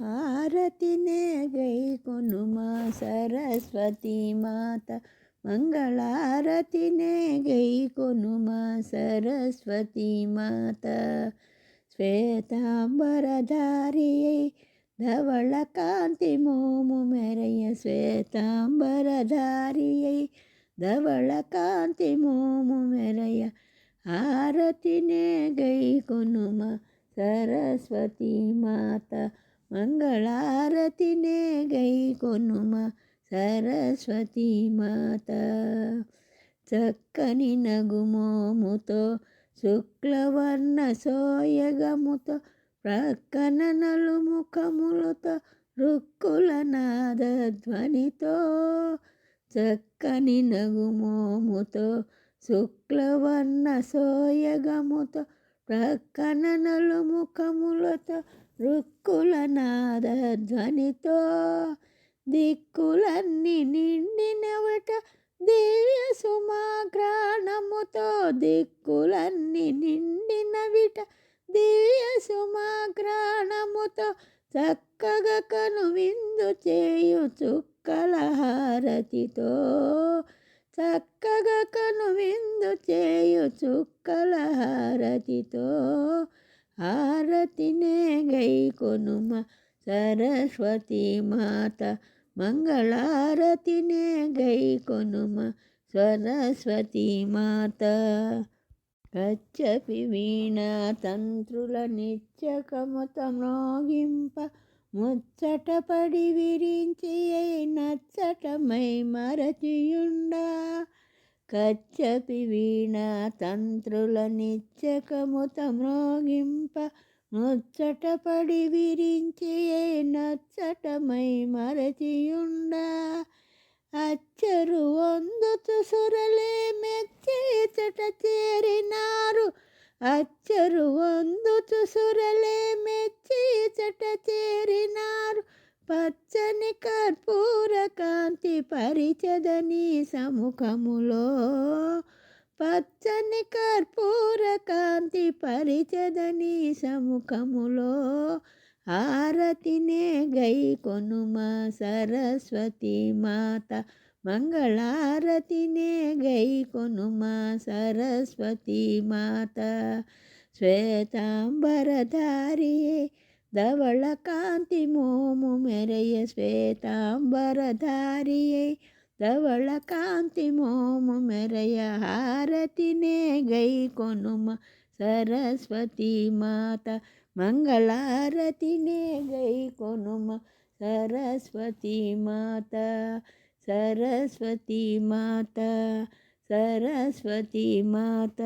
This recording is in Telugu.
హారతినే గై కొనుమా సరస్వతి మాత. మంగళారతినే గై కొనుమా సరస్వతి మాత. శ్వేతాంబరధారియై ధవళ కాంతి మోము మెరయ శ్వేతాంబరధారియై ధవళ కాంతి మోము మెరయ హారతినే గై కొనుమ సరస్వతి మంగళారతినే గై కొనుమ సరస్వతి మాత చక్కని నగుమోముతో శుక్లవర్ణ సోయగముతో ప్రక్కన నలుముఖములతో రుక్కుల నాదధ్వనితో చక్కని నగుమోముతో శుక్లవర్ణ సోయగముతో ప్రక్కన నలుముఖములతో రుక్కుల నాదధ్వనితో దిక్కులన్నీ నిండినవట దివ్య సుమాగ్రాణముతో దిక్కులన్నీ నిండినవిట దివ్య సుమాగ్రాణముతో చక్కగా కను విందు చేయు చుక్కల హారతితో చక్కగా కను విందు చేయు చుక్కల హారతితో హారతినే గై కొనుమ సరస్వతి మాత మంగళారతినే గై కొనుమ సరస్వతి మాత. కచ్చపి వీణ తంత్రుల నిత్యకముత మ్రోగింప ముచ్చటపడి విరించి నచ్చటమై మరచియుండా కచ్చపి వీణ తంత్రుల నిత్యకముత మ్రోగింప ముచ్చటపడి విరించి నచ్చటమై మరచియుండా. అచ్చరు వందుతు సురలే మెచ్చేచట చేరినారు. అచ్చరు వందుతు సురలే మెచ్చేచట చేరినారు. పచ్చని కర్పూర కాంతి పరిచదని సముఖములో. పచ్చని కర్పూర కాంతి పరిచదని సముఖములో. ఆరతినే గై కొనుమా సరస్వతి మాత. మంగళారతినే గై కొనుమా సరస్వతి మాత. శ్వేతాంబరధారియే ధవళ కాంతి మోము మెరయ శ్వేతాంబరధారియై ధవళ కాంతి మోము మెరయ హారతినే గై కొనుమ సరస్వతి మాత మంగళారతినే గై కొనుమ సరస్వతి మాత సరస్వతి మాత సరస్వతి మాత